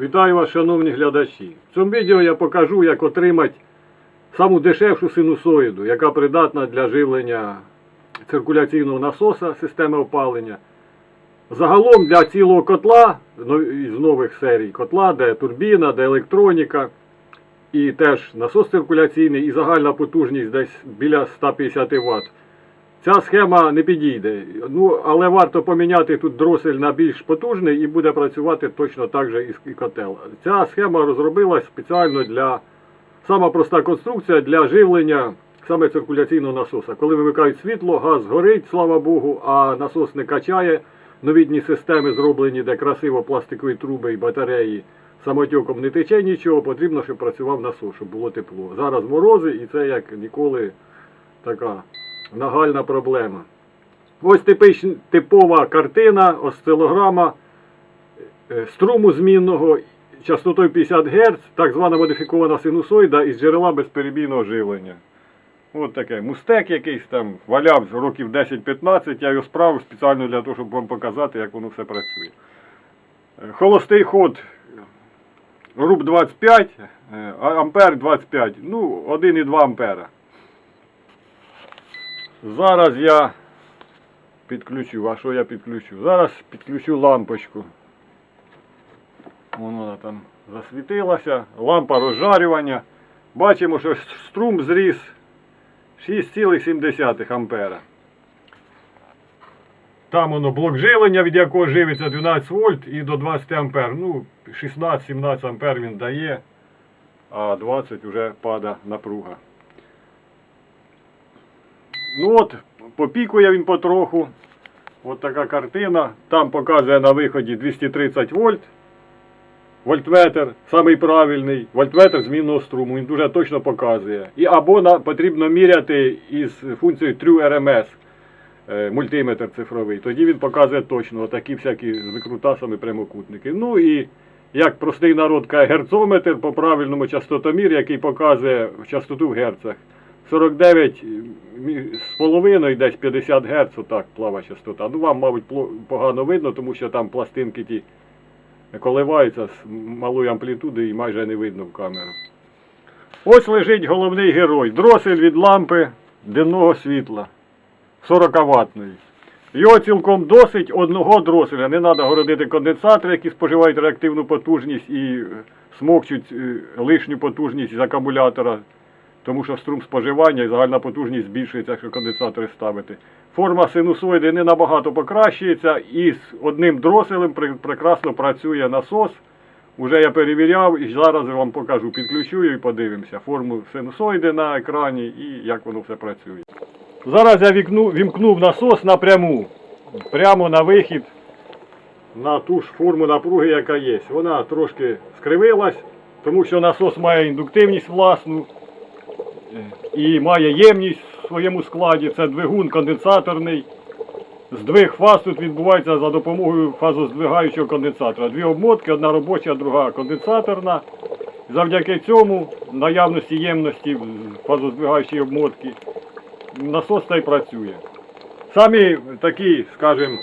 Вітаю вас, шановні глядачі. В цьому відео я покажу, як отримати саму дешевшу синусоїду, яка придатна для живлення циркуляційного насоса системи опалення. Загалом для цілого котла ну, із нових серій котла, де турбіна, де електроніка, і теж насос циркуляційний, і загальна потужність десь біля 150 Вт. Ця схема не підійде. Ну, але варто поміняти тут дросель на більш потужний і буде працювати точно так же і котел. Ця схема розробилась спеціально для сама проста конструкція для живлення саме циркуляційного насоса. Коли вимикають світло, газ горить, слава Богу, а насос не качає. Новітні системи зроблені, де красиво пластикові труби і батареї самотьоком не тече нічого, потрібно, щоб працював насос, щоб було тепло. Зараз морози і це як ніколи така нагальна проблема. Ось типич, типова картина, осцилограма е, струму змінного частотою 50 Гц, так звана модифікована синусоїда із джерела безперебійного живлення. От таке. Мустек якийсь там валяв років 10-15, я його справив спеціально для того, щоб вам показати, як воно все працює. Е, Холостий ход руб 25, е, ампер 25, ну 1,2 ампера. Зараз я підключу. А що я підключу? Зараз підключу лампочку. Вона там засвітилася. Лампа розжарювання. Бачимо, що струм зріс 6,7 ампера. Там воно блок живлення, від якого живиться 12 вольт і до 20 ампер. Ну, 16-17 ампер він дає, а 20 вже пада напруга. Ну от, попікує він потроху. От така картина. Там показує на виході 230 вольт. Вольтметр, самий правильний, вольтметр змінного струму, він дуже точно показує. І або на, потрібно міряти із функцією True RMS, е, мультиметр цифровий. Тоді він показує точно такі всякі з викрутасами прямокутники. Ну і як простий народ каже, герцометр по правильному частотомір, який показує частоту в герцах. 49 з половиною, десь 50 Гц, отак плава частота. Ну вам, мабуть, погано видно, тому що там пластинки ті коливаються з малою амплітудою і майже не видно в камеру. Ось лежить головний герой. Дросель від лампи денного світла 40 ваттної. Його цілком досить одного дроселя. Не треба городити конденсатори, які споживають реактивну потужність і е, смокчуть е, лишню потужність з акумулятора, тому що струм споживання і загальна потужність збільшується, якщо конденсатори ставити. Форма синусоїди не набагато покращується і з одним дроселем прекрасно працює насос. Уже я перевіряв і зараз я вам покажу, підключу і подивимося форму синусоїди на екрані і як воно все працює. Зараз я вімкнув насос напряму, прямо на вихід на ту ж форму напруги, яка є. Вона трошки скривилась, тому що насос має індуктивність власну і має ємність в своєму складі. Це двигун конденсаторний. Здвиг фаз тут відбувається за допомогою фазоздвигаючого конденсатора. Дві обмотки, одна робоча, друга конденсаторна. Завдяки цьому наявності ємності в фазоздвигаючій обмотки насос та й працює. Самі такі, скажімо,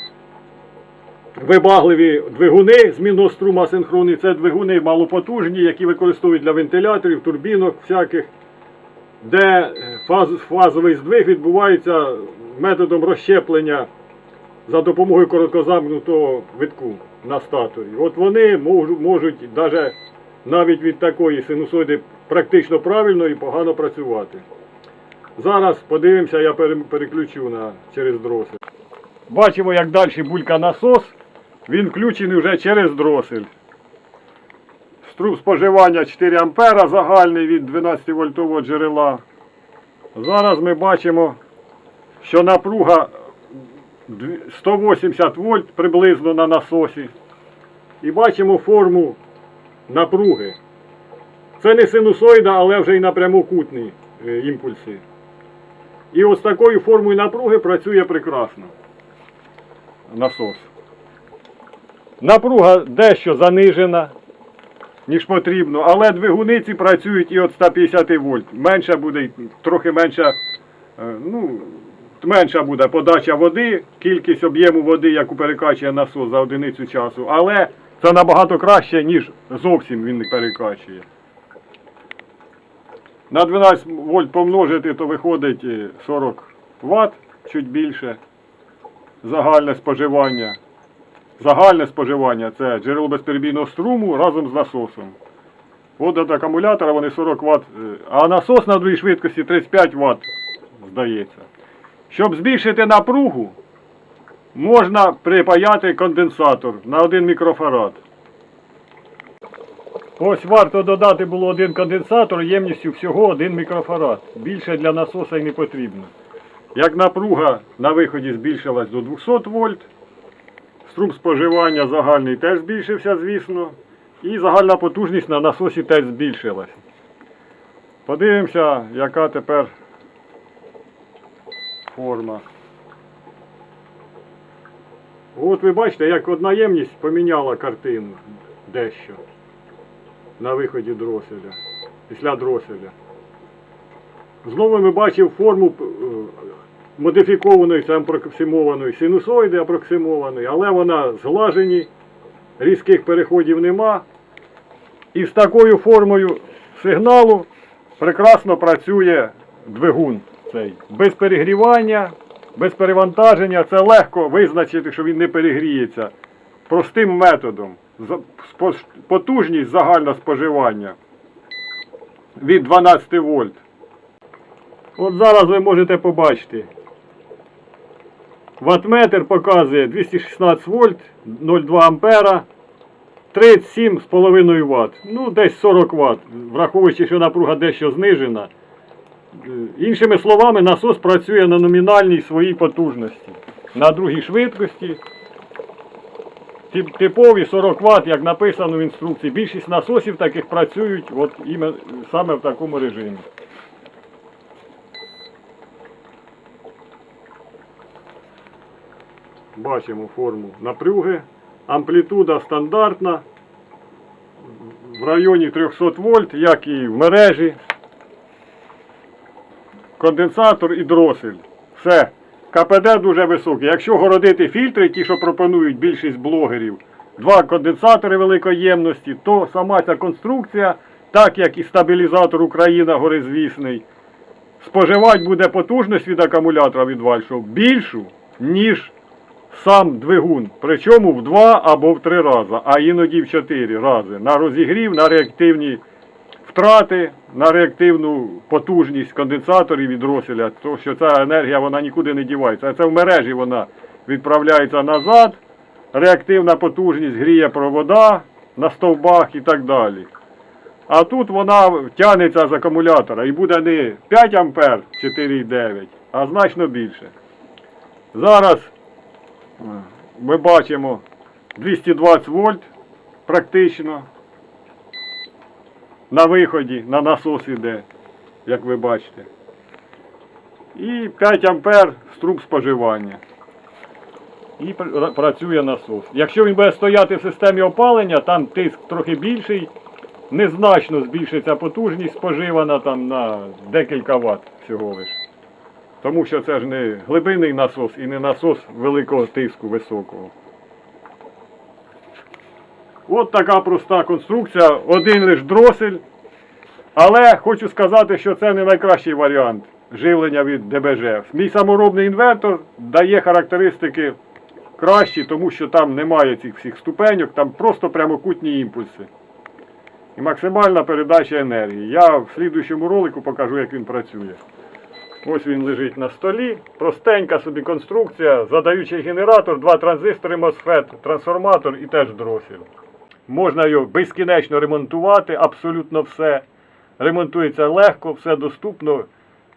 вибагливі двигуни змінного струму асинхронний це двигуни малопотужні, які використовують для вентиляторів, турбінок всяких де е, фаз, фазовий здвиг відбувається методом розщеплення за допомогою короткозамкнутого витку на статорі. От вони можуть, можуть даже навіть від такої синусоїди практично правильно і погано працювати. Зараз подивимося, я переключу на, через дросель. Бачимо, як далі булька насос. Він включений вже через дросель. Струм споживання 4 ампера загальний від 12 вольтового джерела. Зараз ми бачимо, що напруга 180 вольт приблизно на насосі. І бачимо форму напруги. Це не синусоїда, але вже й напрямокутні е, імпульси. І ось такою формою напруги працює прекрасно насос. Напруга дещо занижена, ніж потрібно, але двигуни ці працюють і от 150 вольт. Менша буде, трохи менша, е, ну, менша буде подача води, кількість об'єму води, яку перекачує насос за одиницю часу, але Це набагато краще, ніж зовсім він не перекачує. На 12 вольт помножити, то виходить е, 40 Вт, чуть більше. Загальне споживання. Загальне споживання це джерело безперебійного струму разом з насосом. От від акумулятора вони 40 Вт, е, а насос на другій швидкості 35 Вт, здається. Щоб збільшити напругу, можна припаяти конденсатор на 1 мікрофарад. Ось варто додати було один конденсатор ємністю всього 1 мікрофарад. Більше для насоса й не потрібно. Як напруга на виході збільшилась до 200 вольт, струм споживання загальний теж збільшився, звісно. І загальна потужність на насосі теж збільшилась. Подивимося, яка тепер форма. От ви бачите, як одна ємність поміняла картину дещо на виході дроселя, після дроселя. Знову ми бачимо форму е, модифікованої, це апроксимованої синусоїди апроксимованої, але вона зглажені, різких переходів нема. І з такою формою сигналу прекрасно працює двигун цей. Без перегрівання, без перевантаження. Це легко визначити, що він не перегріється. Простим методом. Потужність загального споживання від 12 вольт. От зараз ви можете побачити. Ваттметр показує 216 вольт, 0,2 ампера, 37,5 Вт. Ну, десь 40 Вт, враховуючи, що напруга дещо знижена. Е, Іншими словами, насос працює на номінальній своїй потужності. На другій швидкості. Типові 40 Вт, як написано в інструкції. Більшість насосів таких працюють от саме в такому режимі. Бачимо форму напруги. Амплітуда стандартна. В районі 300 вольт, як і в мережі. Конденсатор і дросель. Все. КПД дуже високий. Якщо городити фільтри, ті, що пропонують більшість блогерів, два конденсатори великоємності, то сама ця конструкція, так як і стабілізатор Україна горизвісний, споживати буде потужність від акумулятора від вальшов більшу, ніж сам двигун. Причому в два або в три рази, а іноді в чотири рази. На розігрів, на реактивні втрати, на реактивну потужність конденсаторів і дроселя. То що ця енергія вона нікуди не дівається. А це в мережі вона відправляється назад. Реактивна потужність гріє провода на стовбах і так далі. А тут вона тягнеться з акумулятора і буде не 5 ампер 4,9, а значно більше. Зараз ми бачимо 220 вольт практично. На виході, на насос іде, як ви бачите. І 5 ампер струм споживання. І працює насос. Якщо він буде стояти в системі опалення, там тиск трохи більший, незначно збільшиться потужність споживана там на декілька ватт всього лиш. Тому що це ж не глибинний насос і не насос великого тиску високого. От така проста конструкція, один лиш дросель. Але хочу сказати, що це не найкращий варіант живлення від ДБЖ. Мій саморобний інвертор дає характеристики кращі, тому що там немає цих всіх ступеньок, там просто прямокутні імпульси. І максимальна передача енергії. Я в слідуючому ролику покажу, як він працює. Ось він лежить на столі. Простенька собі конструкція, задаючий генератор, два транзистори MOSFET, трансформатор і теж дросель. Можна його безкінечно ремонтувати, абсолютно все. Ремонтується легко, все доступно.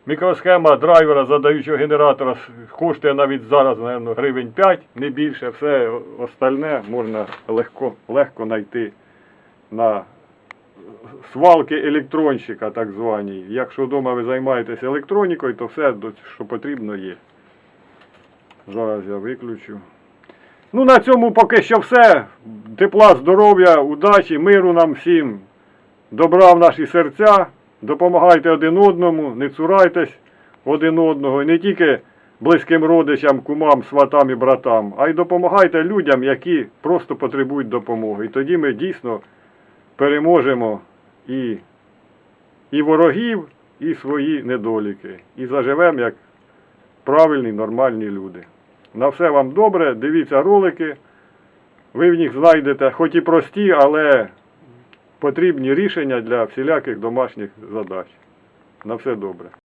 Мікросхема драйвера задаючого генератора коштує навіть зараз, мабуть, гривень 5, не більше. Все остальне можна легко, легко знайти на свалки електронщика, так звані. Якщо вдома ви займаєтесь електронікою, то все, що потрібно, є. Зараз я виключу. Ну, на цьому поки що все. Тепла, здоров'я, удачі, миру нам всім, добра в наші серця. Допомагайте один одному, не цурайтесь один одного. І не тільки близьким родичам, кумам, сватам і братам, а й допомагайте людям, які просто потребують допомоги. І тоді ми дійсно переможемо і, і ворогів, і свої недоліки. І заживемо як правильні, нормальні люди. На все вам добре, дивіться ролики. Ви в них знайдете, хоч і прості, але потрібні рішення для всіляких домашніх задач. На все добре.